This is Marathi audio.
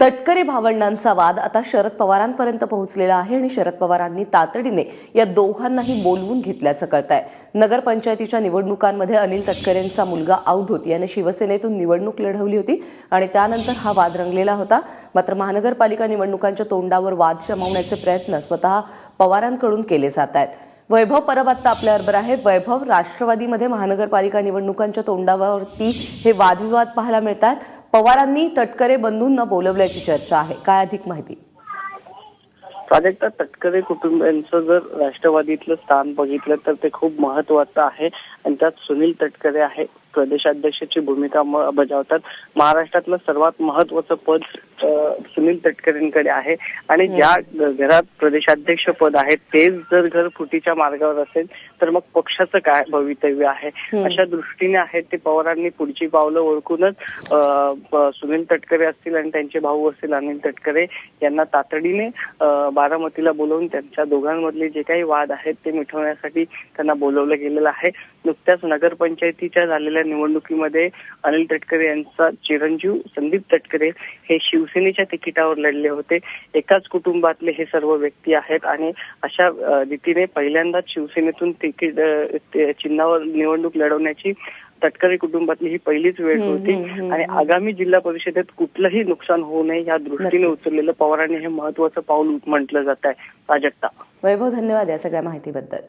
तटकरे भावंडांचा वाद आता शरद पवारांपर्यंत पोहोचलेला आहे आणि शरद पवारांनी तातडीने या दोघांनाही बोलवून घेतल्याचं कळत आहे नगरपंचायतीच्या निवडणुकांमध्ये अनिल तटकरेंचा मुलगा अवधूत याने शिवसेनेतून निवडणूक लढवली होती आणि त्यानंतर हा वाद रंगलेला होता. मात्र महानगरपालिका निवडणुकांच्या तोंडावर वाद शमवण्याचे प्रयत्न स्वतः पवारांकडून केले जात आहेत. वैभव परब आत्ता आपल्याबरोबर आहे. वैभव राष्ट्रवादीमध्ये महानगरपालिका निवडणुकांच्या तोंडावरती हे वादविवाद पाहायला मिळतात. पवारांनी तटकरे बंधूंना बोलवल्याची चर्चा आहे. काय अधिक माहिती? प्राजक्ता तटकरे कुटुंबियांचं जर राष्ट्रवादीतलं स्थान बघितलं तर ते खूप महत्वाचं आहे आणि त्यात सुनील तटकरे आहे. प्रदेशाध्यक्षाची भूमिका बजावतात. महाराष्ट्रातलं सर्वात महत्वाचं पद सुनील तटकरेंकडे आहे. आणि ज्या ग- घरात प्रदेशाध्यक्ष पद आहे तेच जर घर फुटीच्या मार्गावर असेल तर मग पक्षाचं काय भवितव्य आहे? अशा दृष्टीने आहे ते पवारांनी पुढची पावलं ओळखूनच सुनील तटकरे असतील आणि त्यांचे भाऊ असतील अनिल तटकरे यांना तातडीने बारामतीला बोलवून त्यांच्या दोघांमधले जे काही वाद आहेत ते मिटवण्यासाठी त्यांना बोलवलं गेलेलं आहे. नुकत्याच नगरपंचायतीच्या झालेल्या निवडणुकीमध्ये अनिल तटकरे यांचा चिरंजीव संदीप तटकरे हे शिवसेनेच्या तिकिटावर लढले होते. एकाच कुटुंबातले हे सर्व व्यक्ती आहेत आणि अशा रीतीने पहिल्यांदाच शिवसेनेतून तिकीट चिन्हावर निवडणूक लढवण्याची तटकरे कुटुंबातली ही पहिलीच वेळ होती. आणि आगामी जिल्हा परिषदेत कुठलंही नुकसान होऊ नये या दृष्टीने. उचललेलं पवारांनी हे महत्वाचं पाऊल म्हटलं जात आहे प्राजक्ता. वैभव धन्यवाद या सगळ्या माहितीबद्दल.